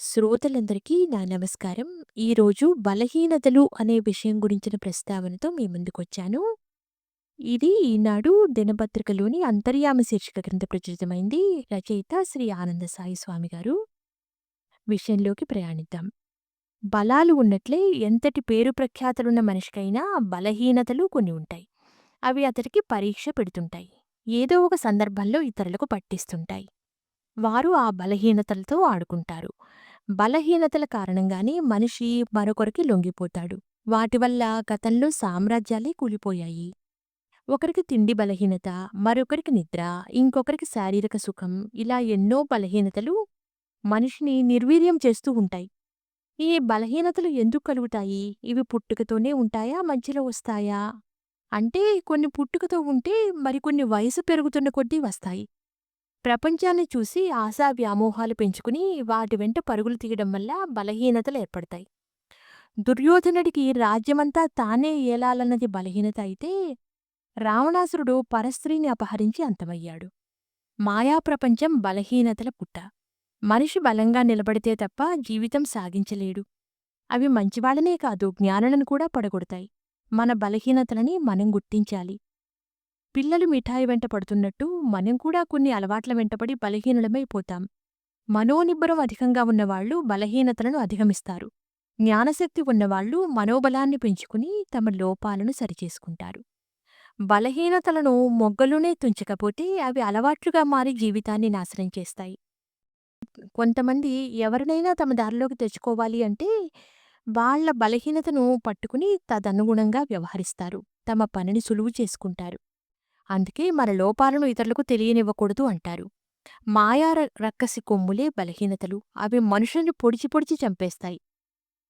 శ్రోతలందరికీ నా నమస్కారం. ఈరోజు బలహీనతలు అనే విషయం గురించిన ప్రస్తావనతో మీ ముందుకొచ్చాను. ఇది ఈనాడు దినపత్రికలోని అంతర్యామ శీర్షిక క్రింద ప్రచురితమైంది. రచయిత శ్రీ ఆనంద సాయి స్వామి గారు. విషయంలోకి ప్రయాణిద్దాం. బలాలు ఉన్నట్లే ఎంతటి పేరు ప్రఖ్యాతలున్న మనిషికైనా బలహీనతలు కొన్ని ఉంటాయి. అవి అతడికి పరీక్ష పెడుతుంటాయి. ఏదో ఒక సందర్భంలో ఇతరులకు పట్టిస్తుంటాయి. వారు ఆ బలహీనతలతో ఆడుకుంటారు. బలహీనతల కారణంగానే మనిషి మరొకరికి లొంగిపోతాడు. వాటి వల్ల గతంలో సామ్రాజ్యాలే కూలిపోయాయి. ఒకరికి తిండి బలహీనత, మరొకరికి నిద్ర, ఇంకొకరికి శారీరక సుఖం ఇలా ఎన్నో బలహీనతలు మనిషిని నిర్వీర్యం చేస్తూ ఉంటాయి. ఈ బలహీనతలు ఎందుకు కలుగుతాయి? ఇవి పుట్టుకతోనే ఉంటాయా? మధ్యలో వస్తాయా? అంటే కొన్ని పుట్టుకతో ఉంటే మరికొన్ని వయసు పెరుగుతున్న కొద్దీ వస్తాయి. ప్రపంచాన్ని చూసి ఆశా వ్యామోహాలు పెంచుకుని వాటి వెంట పరుగులు తీయడం వల్ల బలహీనతలు ఏర్పడతాయి. దుర్యోధనుడికి రాజ్యమంతా తానే ఏలాలన్నది బలహీనత అయితే రావణాసురుడు పరస్త్రీని అపహరించి అంతమయ్యాడు. మాయాప్రపంచం బలహీనతల పుట్ట. మనిషి బలంగా నిలబడితే తప్ప జీవితం సాగించలేడు. అవి మంచివాళ్ళనే కాదు జ్ఞానులను కూడా పడగొడతాయి. మన బలహీనతలని మనం గుర్తించాలి. పిల్లలు మిఠాయి వెంట పడుతున్నట్టు మనం కూడా కొన్ని అలవాట్ల వెంటపడి బలహీనులమైపోతాం. మనోనిబ్బరం అధికంగా ఉన్నవాళ్ళు బలహీనతలను అధిగమిస్తారు. జ్ఞానశక్తి ఉన్నవాళ్ళు మనోబలాన్ని పెంచుకుని తమ లోపాలను సరిచేసుకుంటారు. బలహీనతలను మొగ్గలునే తుంచకపోతే అవి అలవాట్లుగా మారి జీవితాన్ని నాశనం చేస్తాయి. కొంతమంది ఎవరినైనా తమ దారిలోకి తెచ్చుకోవాలి అంటే వాళ్ళ బలహీనతను పట్టుకుని తదనుగుణంగా వ్యవహరిస్తారు. తమ పనిని సులువు చేసుకుంటారు. అందుకే మన లోపాలను ఇతరులకు తెలియనివ్వకూడదు అంటారు. మాయా రక్కసి కొమ్ములే బలహీనతలు. అవి మనుషుల్ని పొడిచి పొడిచి చంపేస్తాయి.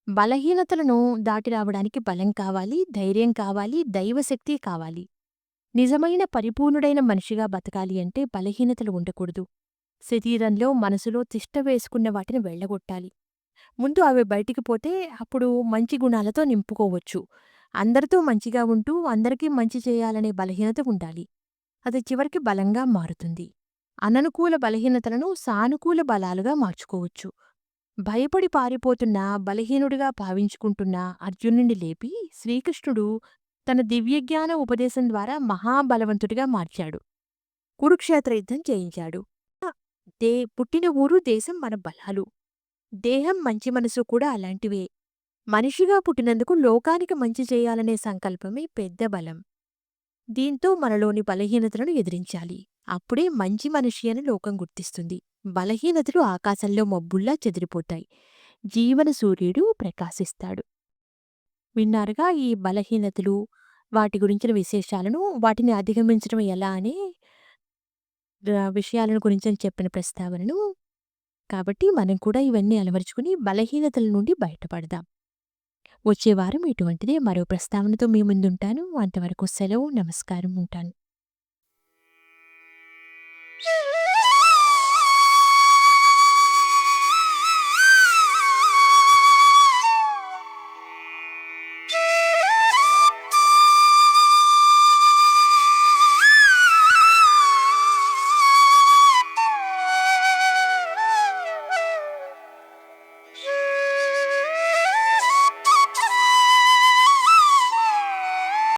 బలహీనతలను దాటి రావడానికి బలం కావాలి, ధైర్యం కావాలి, దైవశక్తి కావాలి. నిజమైన పరిపూర్ణుడైన మనిషిగా బతకాలి అంటే బలహీనతలు ఉండకూడదు. శరీరంలో మనసులో తిష్ట వేసుకున్న వాటిని వెళ్ళగొట్టాలి. ముందు అవి బయటికి పోతే అప్పుడు మంచి గుణాలతో నింపుకోవచ్చు. అందరితో మంచిగా ఉంటూ అందరికీ మంచి చేయాలనే బలహీనత ఉండాలి. అది చివరికి బలంగా మారుతుంది. అననుకూల బలహీనతలను సానుకూల బలాలుగా మార్చుకోవచ్చు. భయపడి పారిపోతున్న బలహీనుడిగా భావించుకుంటున్న అర్జునుడిని లేపి శ్రీకృష్ణుడు తన దివ్యజ్ఞాన ఉపదేశం ద్వారా మహాబలవంతుడిగా మార్చాడు. కురుక్షేత్ర యుద్ధం చేయించాడు. దే పుట్టిన ఊరు దేశం మన బలాలు. దేహం మంచి మనసు కూడా అలాంటివే. మనిషిగా పుట్టినందుకు లోకానికి మంచి చేయాలనే సంకల్పమే పెద్ద బలం. దీంతో మనలోని బలహీనతలను ఎదిరించాలి. అప్పుడే మంచి మనిషి అని లోకం గుర్తిస్తుంది. బలహీనతలు ఆకాశంలో మబ్బుల్లా చెదిరిపోతాయి. జీవన సూర్యుడు ప్రకాశిస్తాడు. విన్నారుగా ఈ బలహీనతలు, వాటి గురించిన విశేషాలను, వాటిని అధిగమించడం ఎలా అనే విషయాలను గురించి చెప్పిన ప్రస్తావనను. కాబట్టి మనం కూడా ఇవన్నీ అలవరుచుకుని బలహీనతల నుండి బయటపడదాం. వచ్చే వారం ఇటువంటిదే మరో ప్రస్తావనతో మీ ముందుంటాను. అంతవరకు సెలవు. నమస్కారం. ఉంటాను.